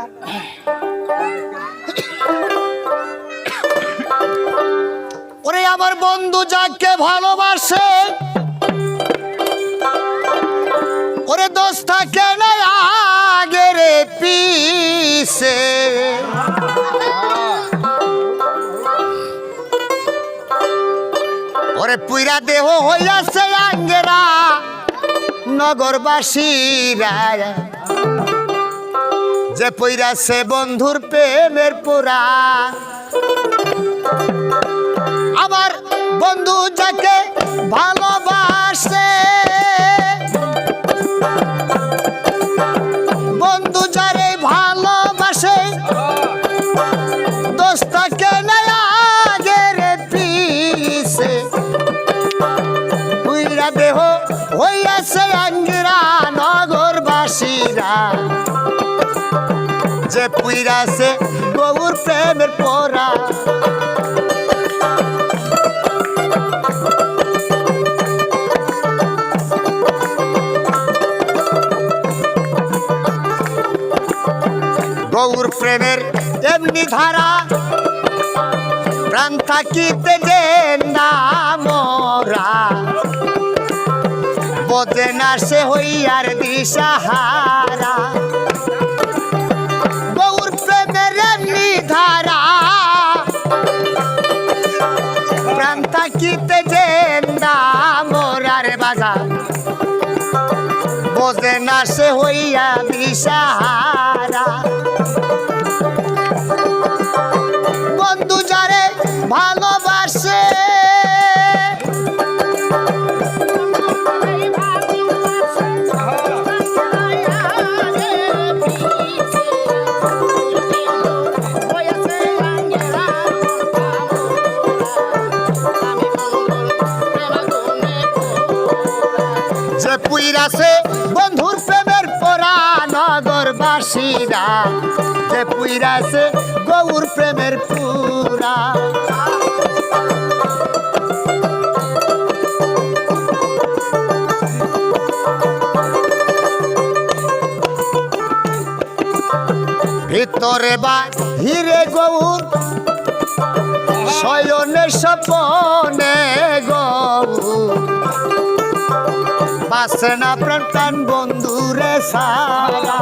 যা ওরে আমার বন্ধু যাকে ভালোবাসে, ওরে দোষ থাকে না আগে রে পিসে ওরে পুইরা দেহ হইয়াছে আঙ্গেরা, নগরবাসীরা। যে পইরাছে বন্ধুর প্রেমের পোড়া। যে পুইরাছে গৌর প্রেমের পোরা। গৌর প্রেমের এমনি ধারা, প্রাণ থাকিতে যে নামরা বোঝে না সে হইয়ার দিশাহারা। বোঝে না সে হইয়া দিশাহারা যে পুইরাছে বন্ধুর প্রেমের পরা নগরবাসীরা। যে পুইরাছে গৌর প্রেমের পুরা। ভিতরে বা হিরে গৌর শয়নে সপনে গৌর। বাসে না প্রাণ প্রাণ বন্ধুরে সারা।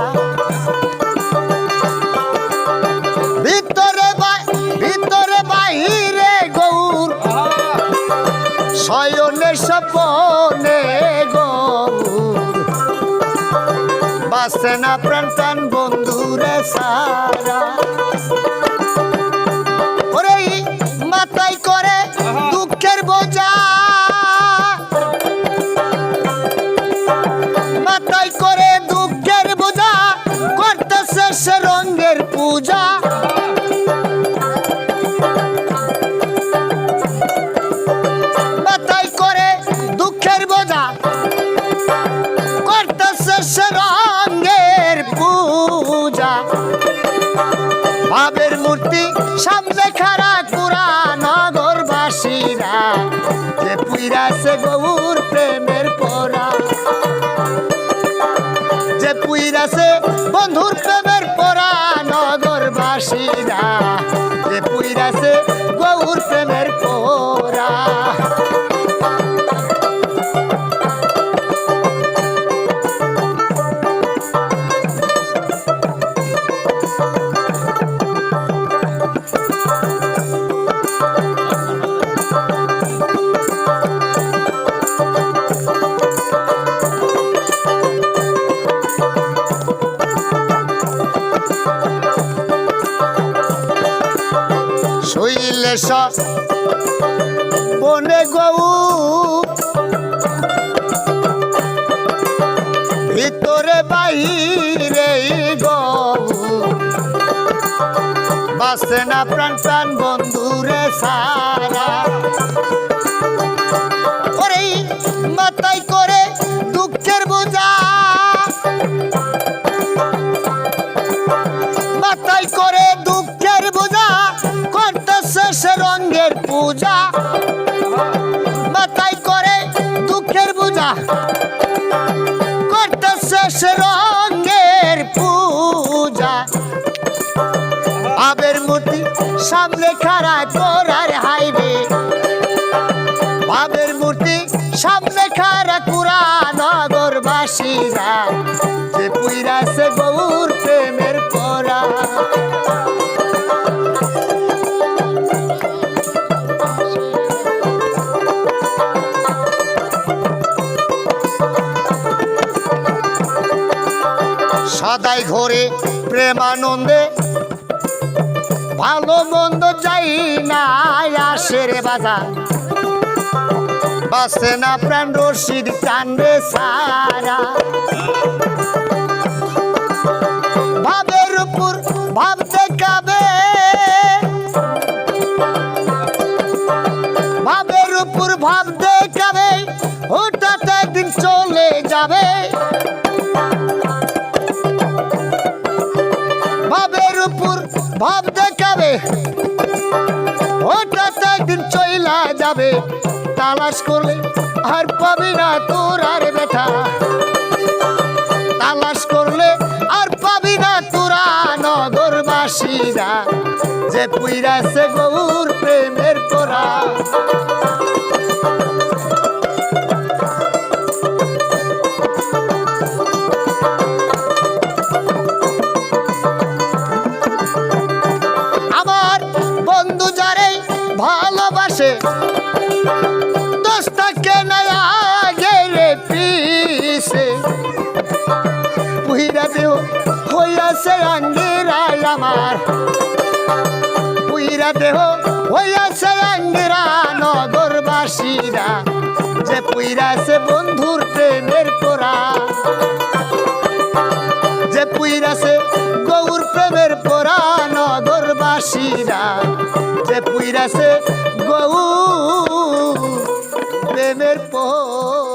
ভিতরে ভিতরে বাহিরে গৌর। শয়নে সপনে গৌর। বাসে না প্রাণ প্রাণ বন্ধুরে সারা। ওরে মাথায় করে সামনে খারা কুরা নগরবাসীরা, যে পুইরাছে গৌর প্রেমের পরা। যে পুইরাছে বন্ধুর প্রেমের পরা নগরবাসীরা, যে পুইরাছে শৈলে সব বনে গৌ ভিতরে বাহিরে গৌ বাসে না প্রাণ প্রাণ বন্ধুরে সারা। ওরে মাথায় করে দুঃখের বোঝা। মাথায় করে সামনে খাড়া করার হাইরে বাবের মূর্তি সামনে খাড়া কুরা নগরবাসীরা। যে পুইরাছে গৌর প্রেমের পরা। সদাই ঘরে প্রেমানন্দে ভালো মন্দ যাই না আসে রে বাজার। বাসে না প্রাণ, রশিদ কান্দে সারা। ভাবের উপর ভাব দেখাবে। ভাবের উপর ভাব দেখাবে, হঠাৎ একদিন চলে যাবে। ভাবের উপর দেখাবে তো একদিন চইলা যাবে। তালাশ করলে আর পাবি না তোর আর বেটা তালাশ করলে আর পাবি না তোরা নগরবাসীরা। যে পুইরাছে গৌর প্রেমের তোরা ভালোবাসে দোস্তাকে নয়া গেলে পিসে। পুহিরা দেহ হইয়াছে আঙ্গিরাই আমার। পুহিরা দেহ হইয়াছে আঙ্গিরা নগরবাসীরা। যে পুইরাছে বন্ধুর প্রেমের তোরা যে পুইরাছে গৌর প্রেমের পোরা নগরবাসীরা। পুইরাছে গৌ প্রেমের পোরা